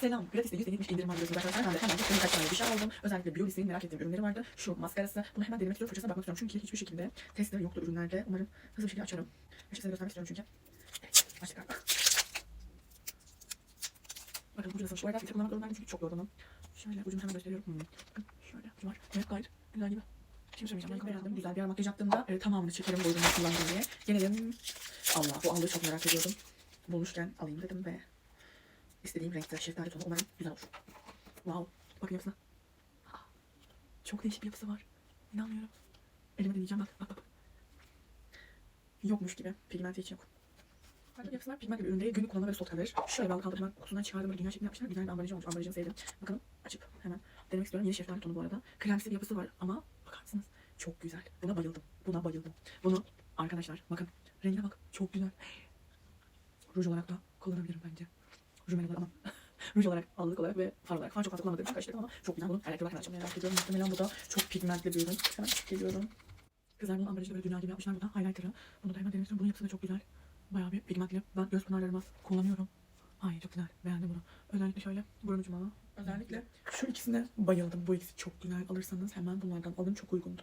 Selam. Gratis'te %70 indirim var biliyorsunuz arkadaşlar. Ben de hemen bir tane bir şey aldım. Özellikle Biolis'in merak ettiğim ürünleri vardı. Şu maskarası. Bunu hemen denemek istiyorum. Fırçasına bakmak istiyorum. Çünkü hiçbir şekilde testleri yoktu ürünlerde. Umarım hızlı bir şekilde açarım. Bir şey size göstermek istiyorum çünkü. Evet. Başlık galiba. Bakın ucu nasıl? Bu arada filtre kullanmak zorundayım çünkü çok yorgunum. Şöyle ucunu hemen gösteriyorum. Hmm. Şöyle ucu var. Evet gayet güzel gibi. Şimdi söyleyeceğim. Ben beğendim. Güzel bir makyaj yaptığımda e, tamamını çekerim boyunca kullandım diye. Gelelim. Allah bu aldığı çok merak ediyordum. Bulmuşken alayım dedim ve istediğim renkte şeftali tonu umarım güzel olur. Wow. Bakın yapısına. Çok değişik bir yapısı var. İnanmıyorum. Elime deneyeceğim bak bak bak. Yokmuş gibi. Pigmenti hiç yok. Farklı bir yapısı var. Pigment bir ürün değil. Günlük kullanma ve stot kalır. Şöyle ben kaldırma kutusundan çıkardım. Böyle dünya şeklinde yapmışlar. Güzel bir ambalajı olmuş. Ambalajını sevdim. Bakalım açıp hemen denemek istiyorum. Yeni şeftali tonu bu arada. Kremsi bir yapısı var ama bakar mısınız? Çok güzel. Buna bayıldım. Buna bayıldım. Bunu arkadaşlar bakın. Rengine bak. Çok güzel. Ruj olarak da kullanabilirim bence. Olarak ama. Ruj olarak, allık olarak ve far olarak. Far çok fazla kullanmadığım için karıştırdım ama çok güzel. Bunun erkek olarak açmayı merak ediyorum. Muhtemelen bu da çok pigmentli bir ürün. Hemen geliyorum. Kızlar bunun ambalajını böyle dünya gibi yapmışlar. Bu da highlighter'ı. Bunu da hemen denemek istiyorum. Bunun yapısı da çok güzel. Bayağı bir pigmentli. Ben göz pınarlarıma kullanıyorum. Ay çok güzel. Beğendim bunu. Özellikle şöyle burun ucuma. Özellikle şu ikisine bayıldım. Bu ikisi çok güzel. Alırsanız hemen bunlardan alın. Çok uygundu.